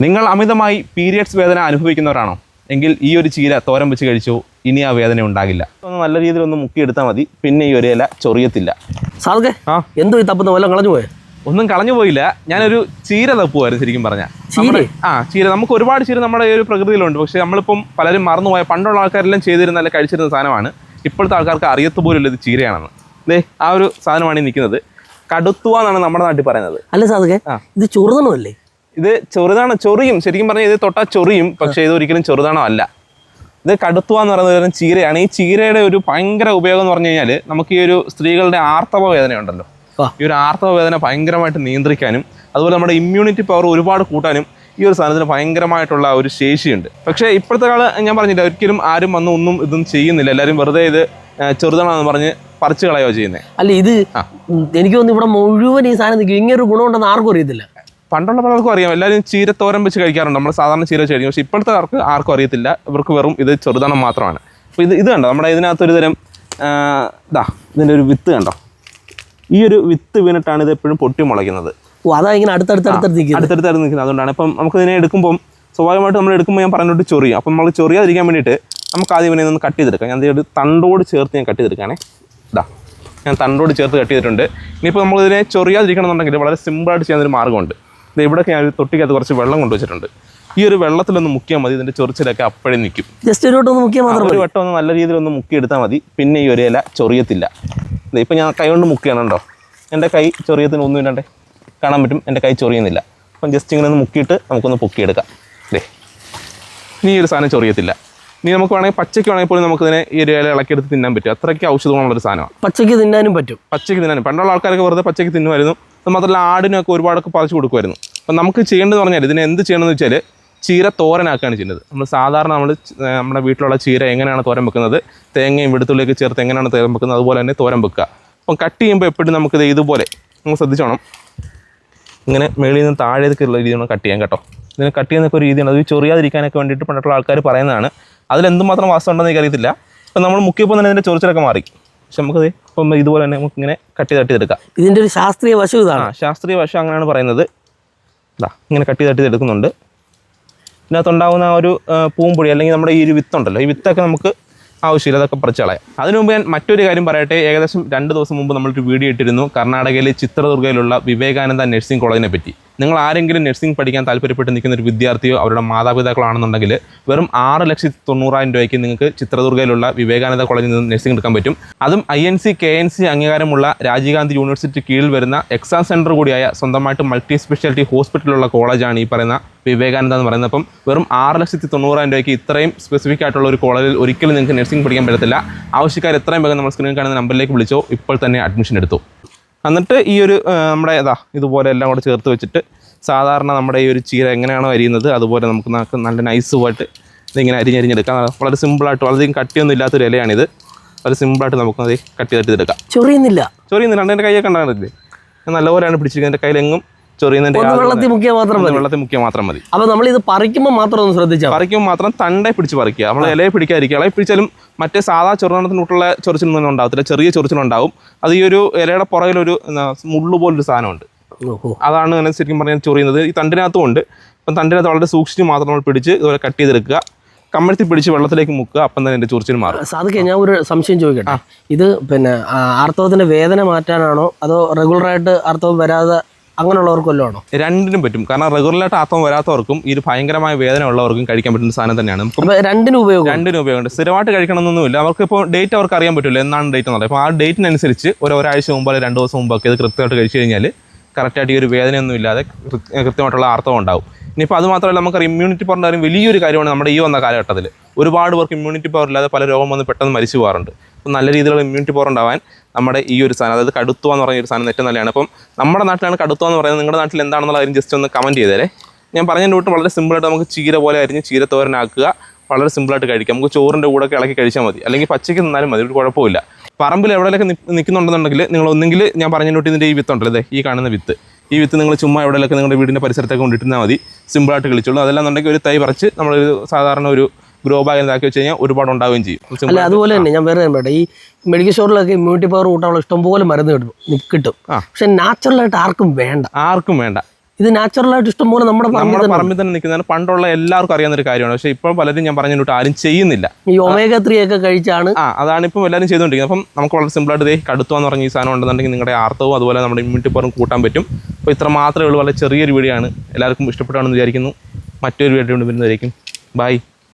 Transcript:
നിങ്ങൾ അമിതമായി പീരിയഡ്സ് വേദന അനുഭവിക്കുന്നവരാണോ? എങ്കിൽ ഈ ഒരു ചീര തോരൻ വെച്ച് കഴിച്ചു ഇനി ആ വേദന ഉണ്ടാകില്ല. ഒന്ന് നല്ല രീതിയിൽ ഒന്ന് മുക്കിയെടുത്താൽ മതി പിന്നെ ഈ ഒരു ഇല ചൊറിയത്തില്ല. സാധകെ ആ. എന്തോ ഈ തപ്പുന്ന വല്ലതും കളഞ്ഞു പോയേ? ഒന്നും കളഞ്ഞു പോയില്ല. ഞാനൊരു ചീര തപ്പുമായിരുന്നു ശരിക്കും പറഞ്ഞാൽ ആ ചീര. നമുക്ക് ഒരുപാട് ചീര നമ്മുടെ ഈ ഒരു പ്രകൃതിയിലുണ്ട്. പക്ഷേ നമ്മളിപ്പം പലരും മറന്നുപോയ പണ്ടുള്ള ആൾക്കാരെല്ലാം ചെയ്തിരുന്ന അല്ല കഴിച്ചിരുന്ന സാധനമാണ്. ഇപ്പോഴത്തെ ആൾക്കാർക്ക് അറിയത്ത് പോലും ഇത് ചീരയാണെന്ന്. ദേ ആ ഒരു സാധനമാണ് ഈ നിൽക്കുന്നത്. കടുത്തുവ എന്നാണ് നമ്മുടെ നാട്ടിൽ പറയുന്നത്. അല്ല സാധകെ ആ. ഇത് ചുറുതണമല്ലേ ഇത് ചെറുതാണ് ചൊറിയും. ശരിക്കും പറഞ്ഞാൽ ഇത് തൊട്ടാൽ ചൊറിയും പക്ഷേ ഇത് ഒരിക്കലും ചെറുതാണോ അല്ല. ഇത് കടുത്തുവ എന്ന് പറയുന്ന ഒരു ചീരയാണ്. ഈ ചീരയുടെ ഒരു ഭയങ്കര ഉപയോഗം എന്ന് പറഞ്ഞു കഴിഞ്ഞാൽ നമുക്ക് ഈ ഒരു സ്ത്രീകളുടെ ആർത്തവ വേദന ഉണ്ടല്ലോ. ഈ ഒരു ആർത്തവ വേദന ഭയങ്കരമായിട്ട് നിയന്ത്രിക്കാനും അതുപോലെ നമ്മുടെ ഇമ്മ്യൂണിറ്റി പവർ ഒരുപാട് കൂട്ടാനും ഈ ഒരു സാധനത്തിന് ഭയങ്കരമായിട്ടുള്ള ഒരു ശേഷിയുണ്ട്. പക്ഷേ ഇപ്പോഴത്തെ കാല ഞാൻ പറഞ്ഞില്ല ഒരിക്കലും ആരും വന്ന് ഒന്നും ഇതും ചെയ്യുന്നില്ല. എല്ലാവരും വെറുതെ ഇത് ചെറുതാണെന്ന് പറഞ്ഞ് പറിച്ചു കളയോ ചെയ്യുന്നത് അല്ല ഇത് എനിക്ക് തോന്നുന്നു ഇവിടെ മുഴുവൻ ഈ സാധനം ഇങ്ങനെ ഒരു ഗുണമുണ്ടെന്ന് ആർക്കും അറിയത്തില്ല. പണ്ടുള്ള പലർക്കും അറിയാം. എല്ലാവരും ചീരത്തോരൻ വെച്ച് കഴിക്കാറുണ്ട്. നമ്മൾ സാധാരണ ചീര വെച്ച് കഴിക്കും. പക്ഷേ ഇപ്പോഴത്തെ ആർക്ക് ആർക്കും അറിയത്തില്ല. ഇവർക്ക് വെറും ഇത് ചെറുതണം മാത്രമാണ്. അപ്പോൾ ഇത് ഇത് കണ്ടോ? നമ്മുടെ ഇതിനകത്തൊരു തരം ഇതാ ഇതിന്റെ ഒരു വിത്ത് കണ്ടോ? ഈ ഒരു വിത്ത് വീണിട്ടാണ് ഇത് എപ്പോഴും പൊട്ടി മുളയ്ക്കുന്നത്. ഓ അതാ ഇങ്ങനെ അടുത്തടുത്ത് അടുത്തടുത്ത് നിൽക്കുന്നത്. അതുകൊണ്ടാണ്. ഇപ്പം നമുക്ക് ഇതിനെ എടുക്കുമ്പം സ്വാഭാവികമായിട്ട് നമ്മൾ എടുക്കുമ്പോൾ ഞാൻ പറഞ്ഞിട്ട് ചൊറിയും. അപ്പം നമ്മൾ ചൊറിയാതിരിക്കാൻ വേണ്ടിയിട്ട് നമുക്ക് ആദ്യം ഇവനെ ഒന്ന് കട്ട് ചെയ്തെടുക്കാം. ഞാൻ ഒരു തണ്ടോട് ചേർത്ത് ഞാൻ കട്ട് ചെയ്തെടുക്കാനേ ഇതാ ഞാൻ തണ്ടോട് ചേർത്ത് കട്ട് ചെയ്തിട്ടുണ്ട്. ഇനിയിപ്പോൾ നമ്മൾ ഇതിനെ ചൊറിയാതിരിക്കണം എന്നുണ്ടെങ്കിൽ വളരെ സിമ്പിളായിട്ട് ചെയ്യാനൊരു മാർഗമുണ്ട്. ഇവിടെയൊക്കെ ഞാൻ തൊട്ടിക്കകത്ത് കുറച്ച് വെള്ളം കൊണ്ടുവച്ചിട്ടുണ്ട്. ഈ ഒരു വെള്ളത്തിലൊന്ന് മുക്കിയാൽ മതി ഇതിന്റെ ചൊറിച്ചിലൊക്കെ അപ്പോഴേ നിൽക്കും ജസ്റ്റ് ഒരു വട്ടം ഒന്ന് മുക്കിയാൽ മാത്രം ഒരു വട്ടം ഒന്ന് നല്ല രീതിയിൽ ഒന്ന് മുക്കി എടുത്താൽ മതി പിന്നെ ഈ ഒരു ഇല ചൊറിയത്തില്ല. ഇപ്പം ഞാൻ കൈ കൊണ്ട് മുക്കുകയാണ് കേട്ടോ എന്റെ കൈ ചൊറിയത്തിന് ഒന്നും ഇല്ലാണ്ടേ കാണാൻ പറ്റും എന്റെ കൈ ചൊറിയുന്നില്ല. അപ്പം ജസ്റ്റ് ഇങ്ങനെ ഒന്ന് മുക്കിയിട്ട് നമുക്കൊന്ന് പൊക്കിയെടുക്കാം. ദേ ഇനി ഈ ഒരു സാധനം ചൊറിയത്തില്ല. ഇനി നമുക്ക് വേണമെങ്കിൽ പച്ചയ്ക്ക് വേണമെങ്കിൽ പോലും നമുക്കിതിനെ ഈ ഒരു ഇല ഇളക്കിയെടുത്ത് തിന്നാൻ പറ്റും. അത്രയ്ക്ക് ഔഷധമുള്ളൊരു സാധനമാണ്. പച്ചയ്ക്ക് തിന്നാനും പറ്റും. പച്ചയ്ക്ക് തിന്നാനും പണ്ടുള്ള ആൾക്കാരൊക്കെ വെറുതെ പച്ചയ്ക്ക് തിന്നുമായിരുന്നു. മാത്രമല്ല ആടിനൊക്കെ ഒരുപാടൊക്കെ പറിച്ചു കൊടുക്കുമായിരുന്നു. അപ്പം നമുക്ക് ചെയ്യേണ്ടതെന്ന് പറഞ്ഞാൽ ഇതിനെ എന്ത് ചെയ്യണമെന്ന് വെച്ചാൽ ചീര തോരനാക്കുകയാണ് ചെയ്യുന്നത്. നമ്മൾ സാധാരണ നമ്മൾ നമ്മുടെ വീട്ടിലുള്ള ചീര എങ്ങനെയാണ് തോരൻ വെക്കുന്നത്? തേങ്ങയും വെളുത്തുള്ളിയൊക്കെ ചേർത്ത് എങ്ങനെയാണ് തോരൻ വെക്കുന്നത്? അതുപോലെ തന്നെ തോരൻ വെക്കുക. അപ്പം കട്ട് ചെയ്യുമ്പോൾ എപ്പോഴും നമുക്കിത് ഇതുപോലെ നമ്മൾ ശ്രദ്ധിച്ചോണം. ഇങ്ങനെ മേളിൽ നിന്ന് താഴേക്കുള്ള രീതിയാണ് കട്ട് ചെയ്യാൻ കേട്ടോ. ഇതിനെ കട്ട് ചെയ്യുന്നൊക്കെ ഒരു രീതിയാണ്. അത് ചൊറിയാതിരിക്കാനൊക്കെ വേണ്ടിയിട്ട് പണ്ടുള്ള ആൾക്കാർ പറയുന്നതാണ്. അതിലെന്തുമാത്രം വാസ്തവം ഉണ്ടെന്ന് എനിക്കറിയത്തില്ല. അപ്പം നമ്മൾ മുക്കിയപ്പോൾ തന്നെ ഇതിന്റെ ചൊറിച്ചിലൊക്കെ മാറി. പക്ഷെ നമുക്കത് ഇപ്പം ഇതുപോലെ തന്നെ നമുക്ക് ഇങ്ങനെ കട്ട് ചെയ്ത് കട്ട് ചെയ്തെടുക്കാം ഇതിന്റെ ഒരു ശാസ്ത്രീയ വശം ഇതാണ്. ശാസ്ത്രീയ വശം അങ്ങനെയാണ് പറയുന്നത്. ഇതാ ഇങ്ങനെ കട്ട് ചെയ്ത് ചെയ്ത് ഇതിനകത്തുണ്ടാകുന്ന ആ ഒരു പൂമ്പൊടി അല്ലെങ്കിൽ നമ്മുടെ ഈ ഒരു വിത്തുണ്ടല്ലോ ഈ വിത്തൊക്കെ നമുക്ക് ആവശ്യമില്ല അതൊക്കെ പറിച്ച് കളയാം. അതിനു മുമ്പ് ഞാൻ മറ്റൊരു കാര്യം പറയട്ടെ ഏകദേശം രണ്ട് ദിവസം മുമ്പ് നമ്മളൊരു വീഡിയോ ഇട്ടിരുന്നു കർണാടകയിലെ ചിത്രദുർഗയിലുള്ള വിവേകാനന്ദ നഴ്സിംഗ് കോളേജിനെ പറ്റി. നിങ്ങൾ ആരെങ്കിലും നഴ്സിംഗ് പഠിക്കാൻ താല്പര്യപ്പെട്ട് നിൽക്കുന്ന ഒരു വിദ്യാർത്ഥിയോ അവരുടെ മാതാപിതാക്കളാണെന്നുണ്ടെങ്കിൽ വെറും ആറ് ലക്ഷത്തി തൊണ്ണൂറായിരം രൂപയ്ക്ക് നിങ്ങൾക്ക് ചിത്രദുർഗയിലുള്ള വിവേകാനന്ദ കോളേജിൽ നിന്ന് നഴ്സിംഗ് എടുക്കാൻ പറ്റും. അതും I N C K N C അംഗീകാരമുള്ള രാജീവ് ഗാന്ധി യൂണിവേഴ്സിറ്റി കീഴിൽ വരുന്ന എക്സാം സെന്റർ കൂടിയായ സ്വന്തമായിട്ട് മൾട്ടി സ്പെഷ്യാലിറ്റി ഹോസ്പിറ്റലുള്ള കോളേജാണ് ഈ പറയുന്ന വിവേകാനന്ദ എന്ന് പറയുന്നത്. അപ്പം വെറും ആറ് ലക്ഷത്തി തൊണ്ണൂറായിരം രൂപയ്ക്ക് ഇത്രയും സ്പെസിഫിക് ആയിട്ടുള്ള ഒരു കോളേജിൽ ഒരിക്കലും നിങ്ങൾക്ക് നഴ്സിംഗ് പഠിക്കാൻ പറ്റത്തില്ല. ആവശ്യക്കാർ എത്രയും വേഗം നമ്മൾ സ്ക്രീനിൽ കാണുന്ന നമ്പറിലേക്ക് വിളിച്ചോ ഇപ്പോൾ തന്നെ അഡ്മിഷൻ എടുത്തു. എന്നിട്ട് ഈ ഒരു നമ്മുടെ ഇതാ ഇതുപോലെ എല്ലാം കൂടെ ചേർത്ത് വെച്ചിട്ട് സാധാരണ നമ്മുടെ ഈ ഒരു ചീര എങ്ങനെയാണോ അരിയുന്നത് അതുപോലെ നമുക്ക് നമുക്ക് നല്ല നൈസുമായിട്ട് ഇതിങ്ങനെ അരിഞ്ഞരിഞ്ഞെടുക്കാം. വളരെ സിമ്പിളായിട്ട് വളരെയധികം കട്ടിയൊന്നും ഇല്ലാത്തൊരു ഇലയാണിത്. വളരെ സിമ്പിളായിട്ട് നമുക്ക് അത് കട്ടി തട്ടി എടുക്കാം ചൊറിയുന്നില്ല. ചൊറിയുന്നില്ല എന്റെ കൈയൊക്കെ ഉണ്ടാകുന്നില്ലേ നല്ലപോലെയാണ് പിടിച്ചിരിക്കുന്നത്. എന്റെ കയ്യിലെങ്ങും യാതൊരു- വെള്ളത്തിൽ മുക്കിയാൽ മാത്രം മതി. വെള്ളത്തിൽ മുക്കിയാൽ മാത്രം മതി. അപ്പൊ നമ്മൾ ഇത് പറിക്കുമ്പോൾ മാത്രം ഒന്ന് ശ്രദ്ധിച്ചാൽ. പറിക്കുമ്പോൾ മാത്രം തണ്ടേ പിടിച്ച് പറിക്കുക. നമ്മൾ ഇലയെ പിടിക്കാതിരിക്കുക. ഇലയെ പിടിച്ചാലും മറ്റേ സാധാ ചെറുനത്തിനുള്ള ചൊറിച്ചിലൊന്നും ഉണ്ടാവത്തില്ല. ചെറിയ ചൊറിച്ചിലുണ്ടാവും. അത് ഈ ഒരു ഇലയുടെ പുറകിലൊരു മുള്ളു പോലൊരു സാധനമുണ്ട്. അതാണ് അങ്ങനെ ശരിക്കും പറഞ്ഞാൽ ചൊറിയുന്നത്. ഈ തണ്ടിനകത്തും ഉണ്ട്. അപ്പം തണ്ടിനകത്ത് വളരെ സൂക്ഷിച്ച് മാത്രം നമ്മൾ പിടിച്ച് ഇതുപോലെ കട്ട് ചെയ്തെടുക്കുക. കമ്മഴ്ത്തി പിടിച്ച് വെള്ളത്തിലേക്ക് മുക്കുക. അപ്പം തന്നെ എന്റെ ചൊറിച്ചിൽ മാറും. സാധിക്കെ ഞാൻ ഒരു സംശയം ചോദിക്കട്ടെ? ഇത് പിന്നെ ആർത്തവത്തിന്റെ ആർത്തവത്തിന്റെ വേദന മാറ്റാനാണോ? അതോ റെഗുലറായിട്ട് ആർത്തവം വരാതെ അങ്ങനെയുള്ളവർക്ക് വല്ലതും ആണോ രണ്ടിനും പറ്റും. കാരണം റെഗുലറായിട്ട് ആത്മം വരാത്തവർക്കും ഇത് ഒരു ഭയങ്കരമായ വേദന ഉള്ളവർക്കും കഴിക്കാൻ പറ്റുന്ന സാധനം തന്നെയാണ്. രണ്ടിനും ഉപയോഗം രണ്ടിനും ഉപയോഗമുണ്ട്. സ്ഥിരമായിട്ട് കഴിക്കണമെന്നൊന്നുമില്ല. അവർക്ക് ഇപ്പോൾ ഡേറ്റ് അവർക്ക് അറിയാൻ പറ്റില്ല എന്നാണ് ഡേറ്റ് എന്നുള്ളത്. അപ്പോൾ ആ ഡേറ്റിനനുസരിച്ച് ഒരു ഒരാഴ്ച മുമ്പ് അല്ലെങ്കിൽ രണ്ട് ദിവസം മുമ്പൊക്കെ ഇത് കൃത്യമായിട്ട് കഴിച്ചു കഴിഞ്ഞാൽ കറക്റ്റായിട്ട് ഈ ഒരു വേദനയൊന്നും ഇല്ലാതെ കൃത്യമായിട്ടുള്ള ആർത്തവം ഉണ്ടാവും. ഇനിയിപ്പോൾ അത് മാത്രമല്ല നമുക്ക് ഇമ്മ്യൂണിറ്റി പവറിന്റെ കാര്യം വലിയൊരു കാര്യമാണ് നമ്മുടെ ഈ വന്ന കാലഘട്ടത്തിൽ ഒരുപാട് പേർക്ക് ഇമ്മ്യൂണിറ്റി പവർ ഇല്ലാതെ പല രോഗം വന്ന് പെട്ടെന്ന് മരിച്ചു പോകാറുണ്ട്. അപ്പം നല്ല രീതിയിലുള്ള ഇമ്മ്യൂണിറ്റി പവർ ഉണ്ടാവാൻ നമ്മുടെ ഈ ഒരു സാധനം അതായത് കടുത്തുവ എന്ന് പറഞ്ഞ ഒരു സാധനം ഏറ്റവും നല്ലതാണ്. അപ്പം നമ്മുടെ നാട്ടിലാണ് കടുത്തുവ എന്ന് പറയുന്നത്. നിങ്ങളുടെ നാട്ടിൽ എന്താണെന്നുള്ള കാര്യം ജസ്റ്റ് ഒന്ന് കമന്റ് ചെയ്തേരെ. ഞാൻ പറഞ്ഞ വിട്ട് വളരെ സിമ്പിളായിട്ട് നമുക്ക് ചീര പോലെ അരിഞ്ഞ് ചീരത്തോരനാക്കുക വളരെ സിമ്പിളായിട്ട് കഴിക്കാം. നമുക്ക് ചോറിന്റെ കൂടെ ഇളക്കി കഴിച്ചാൽ മതി. അല്ലെങ്കിൽ പച്ചയ്ക്ക് നിന്നാലും മതി. ഒരു കുഴപ്പമില്ല പറമ്പിൽ എവിടെയൊക്കെ നിൽക്കുന്നുണ്ടെന്നുണ്ടെങ്കിൽ നിങ്ങൾ ഒന്നെങ്കിൽ ഞാൻ പറഞ്ഞ വിട്ട് ഇതിന്റെ ഈ വിത്തുണ്ടല്ലോ ഇതേ ഈ കാണുന്ന വിത്ത്. ഈ വിത്ത് നിങ്ങൾ ചുമ്മാ എവിടെയൊക്കെ നിങ്ങളുടെ വീടിന്റെ പരിസരത്തൊക്കെ കൊണ്ടിട്ടിരുന്നാൽ മതി. സിമ്പിളായിട്ട് കളിച്ചോളൂ. അതെല്ലാം എന്നുണ്ടെങ്കിൽ ഒരു തൈ പറിച്ച് നമ്മളൊരു സാധാരണ ഒരു ഗ്രോ ബാഗ് എന്താക്കി വെച്ച് കഴിഞ്ഞാൽ ഒരുപാട് ഉണ്ടാവുകയും ചെയ്യും. അല്ല അതുപോലെ തന്നെ ഞാൻ വേറെ പറയട്ടെ. ഈ മെഡിക്കൽ സ്റ്റോറിലൊക്കെ ഇമ്മ്യൂണിറ്റി പവർ കൂട്ടാനുള്ള ഇഷ്ടംപോലെ മരുന്ന് കിട്ടും. കിട്ടും. പക്ഷെ നാച്ചുറലായിട്ട് ആർക്കും വേണ്ട. ആർക്കും വേണ്ട. ഇത് നാച്ചുറലായിട്ട് ഇഷ്ടംപോലെ നമ്മുടെ നമ്മുടെ തന്നെ പറമ്പിൽ തന്നെ നിൽക്കുന്നതാണ്. പണ്ടുള്ള എല്ലാവർക്കും അറിയാവുന്ന ഒരു കാര്യമാണ്. പക്ഷേ ഇപ്പോൾ പലരും ഞാൻ പറഞ്ഞിട്ട് ആരും ചെയ്യുന്നില്ല. ഈ ഒമേഗ ത്രീ ഒക്കെ കഴിച്ചാണ് ആ അതാണ് ഇപ്പം എല്ലാവരും ചെയ്തുകൊണ്ടിരിക്കുന്നത്. അപ്പം നമുക്ക് വളരെ സിമ്പിളായിട്ട് ദേ കടുത്തു എന്ന് പറഞ്ഞ ഈ സാധനം ഉണ്ടെന്നുണ്ടെങ്കിൽ നിങ്ങളുടെ ആർത്തവും അതുപോലെ നമ്മുടെ ഇമ്മ്യൂണിറ്റി പവറും കൂട്ടാൻ പറ്റും. അപ്പോൾ ഇത്ര മാത്രമേ ഉള്ളൂ. വളരെ ചെറിയൊരു വീഡിയോ ആണ്. എല്ലാവർക്കും ഇഷ്ടപ്പെട്ടാണെന്ന് വിചാരിക്കുന്നു. മറ്റൊരു വീഡിയോ കൊണ്ട് വരുന്നതായിരിക്കും ബൈ